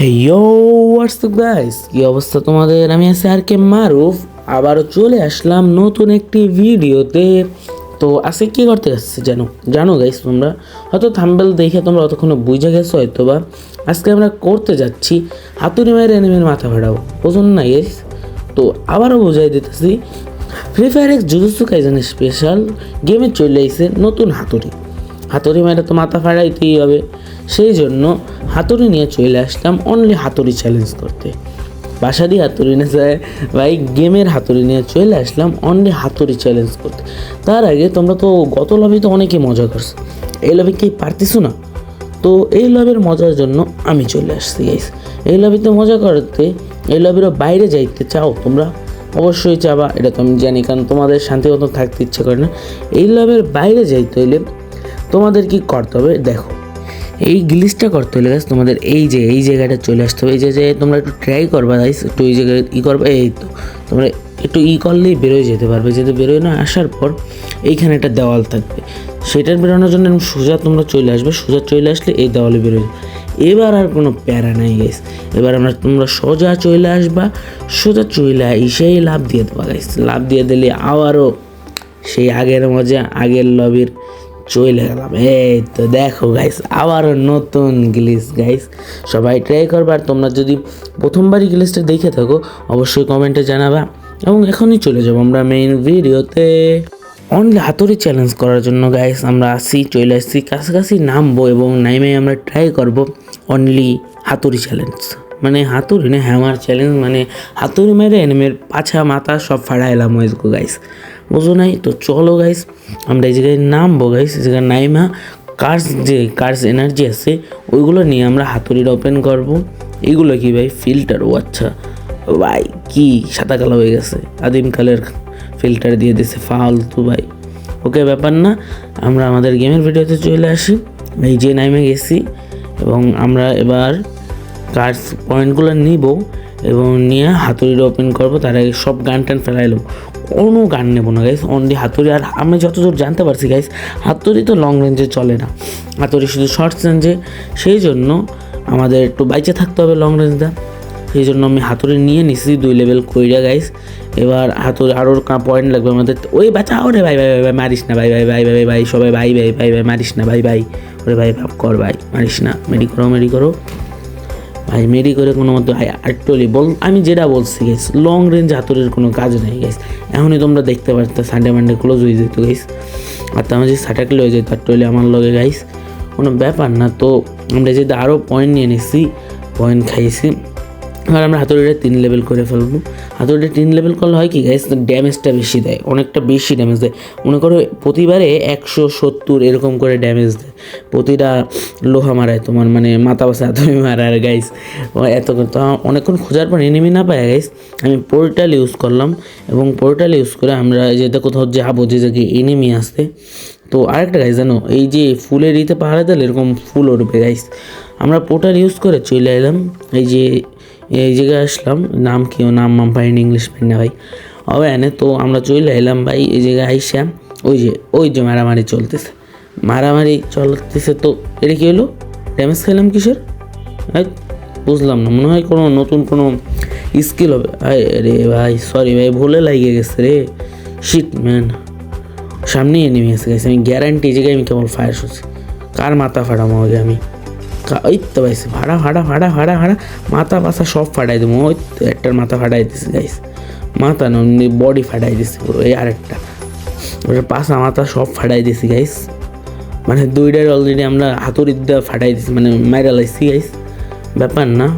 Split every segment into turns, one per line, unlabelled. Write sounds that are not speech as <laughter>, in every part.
হে ইয়ো WhatsApp guys কি অবস্থা তোমাদের? আমি আছি আর কে মারুফ। আবারও চলে আসলাম নতুন একটি ভিডিওতে। তো আজকে কি করতে যাচ্ছি জানো? জানো গাইস তোমরা? হয়তো থাম্বেল দেখে তোমরা অতক্ষণে বুঝে গেছো হয়তো বা আজকে আমরা করতে যাচ্ছি হাতুড়ি মায়ের এনিমির মাথা ফাটাবো বোঝুন না গাইস তো আবারও বোঝাই দিতেছি ফ্রি ফায়ার এক জুজুসু কাইজানের স্পেশাল গেমে চলে এসেছে নতুন হাতুড়ি। হাতুড়ি মেরে তো মাথা ফাড়াইতেই হবে। সেই জন্য হাতুড়ি নিয়ে চলে আসলাম অনলি হাতুড়ি চ্যালেঞ্জ করতে। বাসা দিয়ে হাতুড়ি নিয়ে যায়, ভাই গেমের হাতুড়ি নিয়ে চলে আসলাম অনলি হাতুড়ি চ্যালেঞ্জ করতে। তার আগে তোমরা তো গত লবি তো অনেকেই মজা করছ। এই লবি কি পারতেছো না? তো এই লবের মজার জন্য আমি চলে আসছি গাইস এই লবিতে মজা করতে, এই লবির বাইরে যাইতে চাও তোমরা, অবশ্যই চাবা এটা তো আমি জানি, কারণ তোমাদের শান্তি মতো থাকতে ইচ্ছে করে না। এই লবের বাইরে যাইতে হইলে তোমাদের কি করতে হবে? দেখো। এই গ্লিচটা করতে হলে তোমাদের এই যে, এই জায়গাটা চলে আসতে হবে। এই যে তোমরা একটু ট্রাই করবা গাইস একটু এই জায়গায় ই করবা, এই তো। তোমরা একটু ই করলেই বেরোয় যেতে পারবে। যেতে বেরোয় না, আসার পর এইখানে একটা দেওয়াল থাকবে। সেটার বেরোনোর জন্য সোজা তোমরা চলে আসবে। সোজা চলে আসলে এই দেওয়ালে বেরোয়। এবার আর কোনো প্যারা নাই গাইস এবার আমরা, তোমরা সোজা চলে আসবা। সোজা চলে এসেই লাভ দিয়ে দেবা গাইস লাভ দিয়ে দিলে আবারও সেই আগের মজা, আগের লবির চলে গেলাম। এই তো দেখো গাইস আবারও নতুন গ্লিস গাইস সবাই ট্রাই করবে আর তোমরা যদি প্রথমবারই গ্লিসটা দেখে থাকো, অবশ্যই কমেন্টে জানাবা। এবং এখনই চলে যাব আমরা মেইন ভিডিওতে অনলি হাতুড়ি চ্যালেঞ্জ করার জন্য গাইস আমরা আসি চলে আসছি কাছাকাছি নামবো এবং নাইমে আমরা ট্রাই করব অনলি হাতুড়ি চ্যালেঞ্জ মানে হাতুড়ি না হ্যামার চ্যালেঞ্জ মানে হাতুড়ি মেরে এনিমের পাছা মাথা সব ফাড়াইলাম ওইসকো গাইস বুঝো নাই? তো চলো গাইস আমরা এই জায়গায় নামবো গাইস জায়গায় নাইমা কার্স যে কার্স এনার্জি আছে, ওইগুলো নিয়ে আমরা হাতুড়িটা ওপেন করব। এইগুলো কি ভাই? ফিল্টার ও আচ্ছা। ভাই, কি সাদা কালো হয়ে গেছে। আদিমকালের ফিল্টার দিয়ে দিছে ফালতু ভাই। ওকে, ব্যাপার না, আমরা আমাদের গেমের ভিডিওতে চলে আসি। এই যে নাইমে গেছি, এবং আমরা এবার কার্স পয়েন্টগুলো নিব, এবং নিয়ে হাতুড়িটা ওপেন করব। তার আগে সব গান টান ফেলাইলো। কোনো গান নেব না গাইস অনলি হাতুড়ি আর আমি যতদূর জানতে পারছি গাইস হাতুড়ি তো লং রেঞ্জে চলে না হাতুড়ি শুধু শর্ট রেঞ্জে সেই জন্য আমাদের একটু বাইচে থাকতে হবে লং রেঞ্জটা সেই জন্য আমি হাতুড়ি নিয়ে নিছি দুই লেভেল কইরা গাইস এবার হাতুড়ি আরও পয়েন্ট লাগবে আমাদের ওই বাঁচাও রে ভাই ভাই ভাই ভাই মারিস না ভাই ভাই ভাই ভাই ভাই সবাই ভাই ভাই ভাই ভাই মারিস না ভাই ভাই ওরে ভাই ভাব কর ভাই মারিস না মেডি করো মেডি করো ভাই, মেরি করে কোনো মতো আটটলি বল আমি যেটা বলছি গেস লং রেঞ্জ হাতুরের কোনো কাজ নেই গেস এখনই তোমরা দেখতে পারতো সানডে মানডে ক্লোজ হয়ে যেত গেস আর তার আমার যে সাটাকলে হয়ে যেত আটটলি আমার লগে গাইস কোনো ব্যাপার না, তো আমরা যদি আরও পয়েন্ট নিয়ে নিছি পয়েন্ট খাইছি। এবার আমরা হাতুড়িটা তিন লেভেল করে ফেলব। হাতুড়িটা তিন লেভেল করলে হয় কি গাইস ড্যামেজটা বেশি দেয়, অনেকটা বেশি ড্যামেজ দেয়। মনে করো প্রতিবারে একশো সত্তর এরকম করে ড্যামেজ দেয়। প্রতিটা লোহা মারায় তোমার মানে মাথা বাসা হাতুড়ি মারার গাইস এত তো অনেকক্ষণ খোঁজার পর এনিমি না পায় গাইস আমি পোর্টাল ইউজ করলাম এবং পোর্টাল ইউজ করে আমরা যেটা কোথাও যাব, যে জায়গায় এনিমি আসতে। তো আরেকটা গাইস জানো? এই যে ফুলের ইতে পাহাড়ে দিলে এরকম ফুল উঠবে গাইস আমরা পোর্টাল ইউজ করে চলে এলাম। এই যে এই জায়গায় আসলাম। নাম কি? ও নাম মাম পাইনি ইংলিশ পাই না ভাই। হবে এনে তো আমরা চলে এলাম ভাই, এই জায়গায় আইসা। ওই যে ওই যে মারামারি চলতেছে। মারামারি চলতেছে তো, এটা কি হলো? ড্যামেজ খেলাম কিসের? বুঝলাম না। মনে হয় কোনো নতুন কোনো স্কিল হবে। আরে ভাই সরি ভাই, ভুলে লাগিয়ে গেছে রে। শিট ম্যান সামনেই এনিমি এসে গেছে আমি গ্যারান্টি জায়গায় আমি কেবল ফায়ার শুনছি কার মাথা ফাটামো আগে আমি? ওই তো পাইছি ভাড়া ভাড়া ভাড়া ভাড়া ভাড়া। মাথা পাশা সব ফাটাই দেবো। ওই একটার মাথা ফাটাই দিছি গাইস মাথা না বডি ফাটাই দিছি পুরো, এই আরেকটা। ওটার পাশা মাথা সব ফাটাই দিছি গাইস মানে দুইটার অলরেডি আমরা হাতুড়ির দিয়ে ফাটাই দিছি মানে মাইরা লাইছি গাইস ব্যাপার না।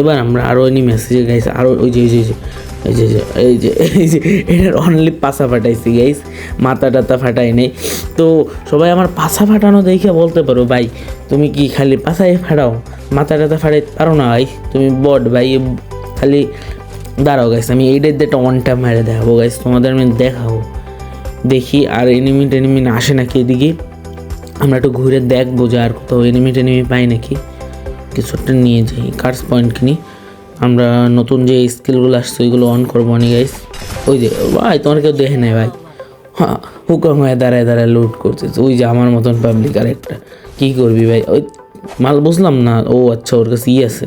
এবার আমরা আরও এনিমি আসছি গাইস আরও ওই যে ওই যে। ওই যে, এই যে এই যে, এটার অনলি পাশা ফাটাইছি গাইস মাথা টাথা ফাটাই নেই। তো সবাই আমার পাশা ফাটানো দেখে বলতে পারো, ভাই, তুমি কি খালি পাশাই ফাটাও? মাথা টাথা ফাটাই পারো না, ভাই? তুমি বট ভাই, খালি দাঁড়াও গাইস আমি এইটার একটা ওয়ান মেরে দেখাবো গাইস তোমাদের আমি দেখাবো। দেখি, আর এনিমি টেনিমি আসে নাকি এদিকে? আমরা একটু ঘুরে দেখব যে আর কোথাও এনিমি টেনিমি পাই নাকি। কিছু একটা নিয়ে যাই কার্স পয়েন্ট কিনি। আমরা নতুন যে স্কিলগুলো আসছে, ওইগুলো অন করব নি গাইস ওই যে, ভাই, তোমার কেউ দেখে নেয় ভাই? হ্যাঁ হুকম হয়ে দাঁড়ায় দাঁড়ায় লুট করতেছে। ওই যে আমার মতন পাবলিক আর একটা। কী করবি, ভাই? ওই মাল বুঝলাম না। ও আচ্ছা ওর কাছে ই আছে।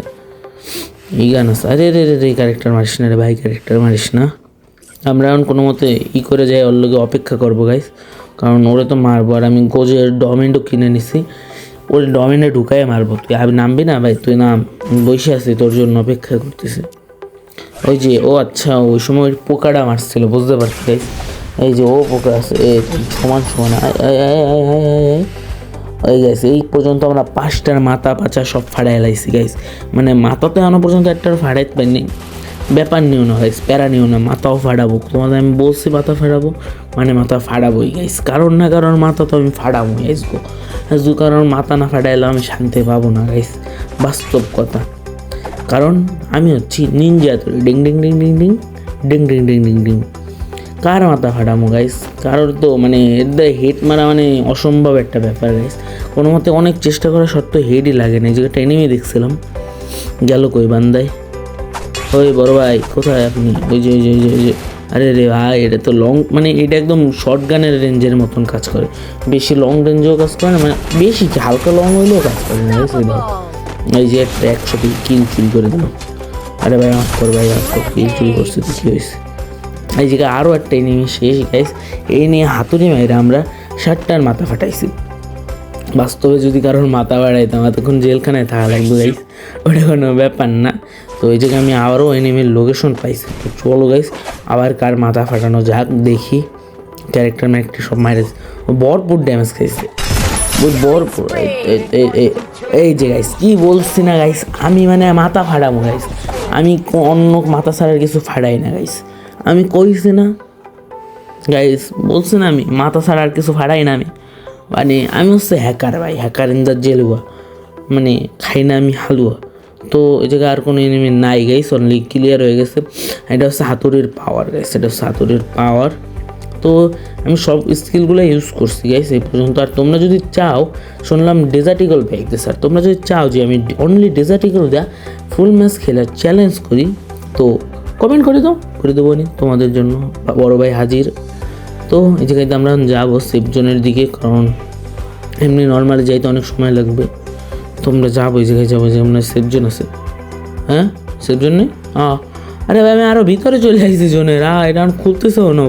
এই গান আছে। আরে রে রে রে ক্যারেক্টার মারিস না রে, ভাই ক্যারেক্টার মারিস না। আমরা এখন কোনো মতে ই করে যাই, ওর লোকে অপেক্ষা করব গাইস কারণ ওরে তো মারবো। আর আমি গোজের ডমেন্টও কিনে নিছি। ওর ডমিনে ঢুকাই মারবো। তুই আমি নামবি না ভাই, তুই নাম। বসে আছি তোর জন্য অপেক্ষা করতেছি। ওই যে, ও আচ্ছা ওই সময় পোকাটা মারছিল, বুঝতে পারছি গাইস এই যে, ও পোকা আছে, এ সমান সমান। ওই গাইস এই পর্যন্ত আমরা পাঁচটার মাথা পাচা সব ফাড়াই লাইছি গাইস মানে মাথাতে এখনও পর্যন্ত একটার ফাড়াইতে পারিনি। ব্যাপার নিও না গাইস প্যারা নিও না, মাথাও ফাড়াবো। তোমাদের আমি বলছি মাথা ফাড়াবো মানে মাথা ফাড়াবোই গাইস কারণ না কারণ মাথা তো আমি ফাড়াবো গাইস গো। দু কারণ মাথা না ফাটাইলে আমি শান্তি পাবো না গাইস বাস্তব কথা। কারণ আমি হচ্ছি নিনজা তৈরি। Ding ding ding ding ding ding ding ding ding ding. কার মাথা ফাটামো গাইস কারোর তো মানে এদের হেড মারা মানে অসম্ভব একটা ব্যাপার গাইস কোনো মতে অনেক চেষ্টা করা সত্ত্বেও হেডই লাগে না। জায়গাটা এনিমি দেখছিলাম, গেল কই বান্দায়? ওই বড় ভাই কোথায় আপনি? ওই যে ওই যে ওই যে ওই যে। আরে রে ভাই এটা তো লং মানে এটা একদম শর্ট গানের রেঞ্জের মতন কাজ করে। বেশি লং রেঞ্জেও কাজ করে না মানে বেশি হালকা লং হইলেও কাজ করে না guys, এই যে একটা একশো কিল চুরি করে দিল। আরে ভাই মাফ কর ভাই মাফ কর কিল চুরি করছে তো কী হয়েছে? এই জায়গায় আরও একটা এনিমি শেষ গাইস এই নিয়ে হাতুড়ি মাইরা আমরা ষাটটার মাথা ফাটাইছি। বাস্তবে যদি কারোর মাথা বাড়াইতাম এতক্ষণ জেলখানায় থাকা লাগবে গাইস ওটা কোনো ব্যাপার না। তো এই জায়গায় আমি আবারও এনিমির লোকেশন পাইছি। তো চলো গাইস আবার কার মাথা ফাটানো যাক, দেখি। ক্যারেক্টার ম্যারেক্টার সব মাইরেছে ও ভরপুর ড্যামেজ খাইছে। এই- এই যে গাইস কি বলছি না গাইস আমি মানে মাথা ফাটাবো গাইস আমি অন্য মাথা ছাড়ার কিছু ফাটাই না গাইস আমি কইছি না। গাইস বলছি না আমি, মাথা ছাড়া আর কিছু ফাড়াই না আমি। মানে আমি হচ্ছে হ্যাকার ভাই হ্যাকার ইন দ্য জেলুয়া মানে খাই না আমি হালুয়া। তো এই জায়গায় আর কোনো এনিমি নাই গাইস অনলি ক্লিয়ার হয়ে গেছে। এটা হচ্ছে হাতুড়ির পাওয়ার গাইস এটা হচ্ছে হাতুড়ির পাওয়ার তো আমি সব স্কিলগুলো ইউজ করছি গাইস এই পর্যন্ত। আর তোমরা যদি চাও, শুনলাম ডেজার্টিকল পাইতে স্যার তোমরা যদি চাও যে আমি অনলি ডেজার্টিকল দেয়া ফুল ম্যাচ খেলার চ্যালেঞ্জ করি, তো কমেন্ট করে দাও, করে দেবো নি তোমাদের জন্য বড় ভাই হাজির। তো এই জায়গায় আমরা যাব সেফ জোনের দিকে, কারণ এমনি নর্মালি যাইতে অনেক সময় লাগবে। তোমরা যাব এই জায়গায় যাব যে আমরা সেফ জোন আছে। হ্যাঁ? সেফ জোন নেই? আরে ভাই, আমি আরও ভিতরে চলে আসছি জোনের। আ এটা আমি খুলতেছে ও না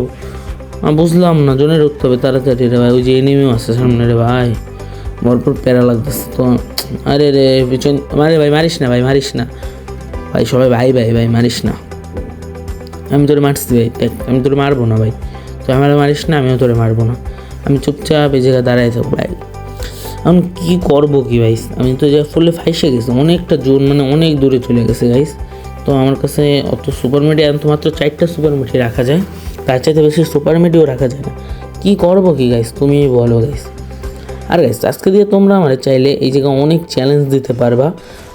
বুঝলাম না, জোনের উঠতে হবে তাড়াতাড়ি রে ভাই। ওই যে এনিমিও আছে সামনে রে ভাই। ভরপুর প্যারা লাগতেছে তো। আরে রে, পিছন আরে ভাই, মারিস না ভাই, মারিস না। ভাই, সবাই ভাই ভাই ভাই, মারিস না। আমি তোরে মারছি ভাই, দেখ, আমি তোরে মারবো না ভাই। তুই আমার মারিস না, আমিও তোরে মারবো না। আমি চুপচাপ এই জায়গায় দাঁড়ায় থাকব, ভাই। এখন কী করব কি ভাই আমি তো যা ফুলে ফাইসে গেছি, অনেকটা জোর মানে অনেক দূরে চলে গেছে গাইস তো আমার কাছে অত সুপার মিডি এখন তো মাত্র চারটা সুপার মিডি রাখা যায়। তার চাইতে বেশি সুপার মিডিও রাখা যায় না। কী করব কি গাইস তুমি বলো গাইস আর গাইস আজকে দিয়ে তোমরা আমার চাইলে এই জায়গায় অনেক চ্যালেঞ্জ দিতে পারবা।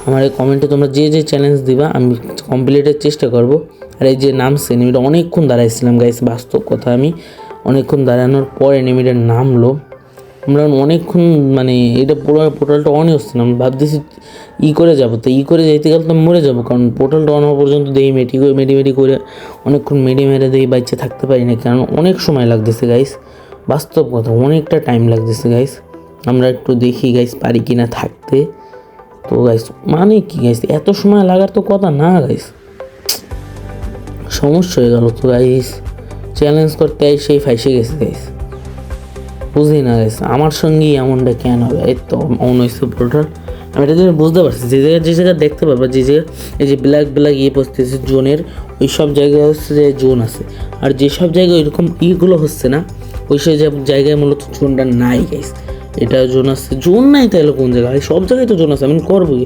আমার এই কমেন্টে তোমরা যে যে চ্যালেঞ্জ দিবা, আমি কমপ্লিটের চেষ্টা করব। আর এই যে নাম এনিমিটা অনেকক্ষণ দাঁড়াইছিলাম গাইস বাস্তব কথা আমি। অনেকক্ষণ দাঁড়ানোর পর এনিমিটার নামলো আমরা অনেকক্ষণ মানে এটা পুরো পোর্টালটা অনই হচ্ছে না আমি ভাবতেছি ই করে যাব। তো ই করে যাইতে গেলে তো মরে যাব, কারণ পোর্টালটা অন হওয়া পর্যন্ত দেই, মেটি করে মেডি মেডি করে অনেকক্ষণ মেডি মেরে দেই বাচ্চা থাকতে পারি না, কারণ অনেক সময় লাগতেছে গাইস বাস্তব কথা, অনেকটা টাইম লাগতেছে গাইস আমরা একটু দেখি গাইস পারি কি না থাকতে। তো গাইস মানে কি গাইস এত সময় লাগার তো কথা না গাইস সমস্যা হয়ে গেল তো গাইস চ্যালেঞ্জ করতে সেই ফাইসে গেছে গাইস বুঝি না আমার সঙ্গেই এমনটা কেন হবে? এই তো অন পোর্টাল আমি এটা যেটা বুঝতে পারছি, যে জায়গায় যে জায়গায় দেখতে পারবা, যে জায়গায় এই যে ব্ল্যাক ব্ল্যাক ইয়ে বসতেছে জোনের, ওই সব জায়গায় হচ্ছে যে জোন আছে। আর যেসব জায়গায় ওইরকম ইগুলো হচ্ছে না, ওই সব জায়গ- জায়গায় মূলত জোনটা নাই গাইস এটা জোন আছে। জোন নাই তাহলে কোন জায়গায় সব জায়গায় তো জোন আছে, আমি করব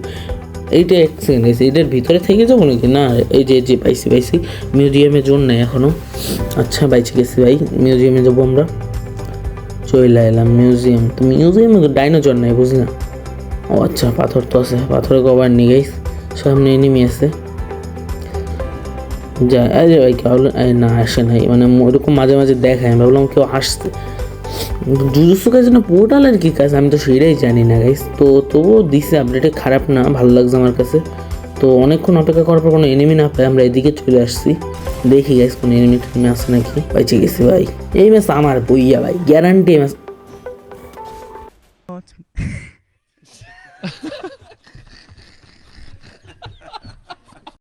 এইটা এক সেকেন্ড এটার ভিতরে থেকে যাব নাকি? না, এই যে যে পাইছি পাইছি। মিউজিয়ামে জোন নেই এখনও আচ্ছা বাইছে গেছি ভাই। মিউজিয়ামে যাব আমরা। চলে এলাম মিউজিয়াম তো মিউজিয়ামে তো ডাইনোসর নাই বুঝলি? না ও আচ্ছা পাথর তো আছে পাথরের কভার নিয়ে গাইস সামনে এনিমি আছে। যা আরে ভাই, কেউ এই না, আসে নাই মানে ওরকম মাঝে মাঝে দেখায়, আমি ভাবলাম কেউ আসছে জুজুসু কাজ না পোর্টালের কি কাজ, আমি তো সেটাই জানি না গাইস তো তবুও দিছে আপডেটে খারাপ না, ভালো লাগছে আমার কাছে। তো অনেকক্ষণ অপেক্ষা করার পর কোনো এনিমি না পাই আমরা এদিকে চলে আসছি। দেখি গাইস কোনো এনিমি টেনিমি আসে নাকি? বাইচে গেছি ভাই। এই ম্যাচ আমার বইয়া ভাই গ্যারান্টি ম্যাচ <laughs> <laughs>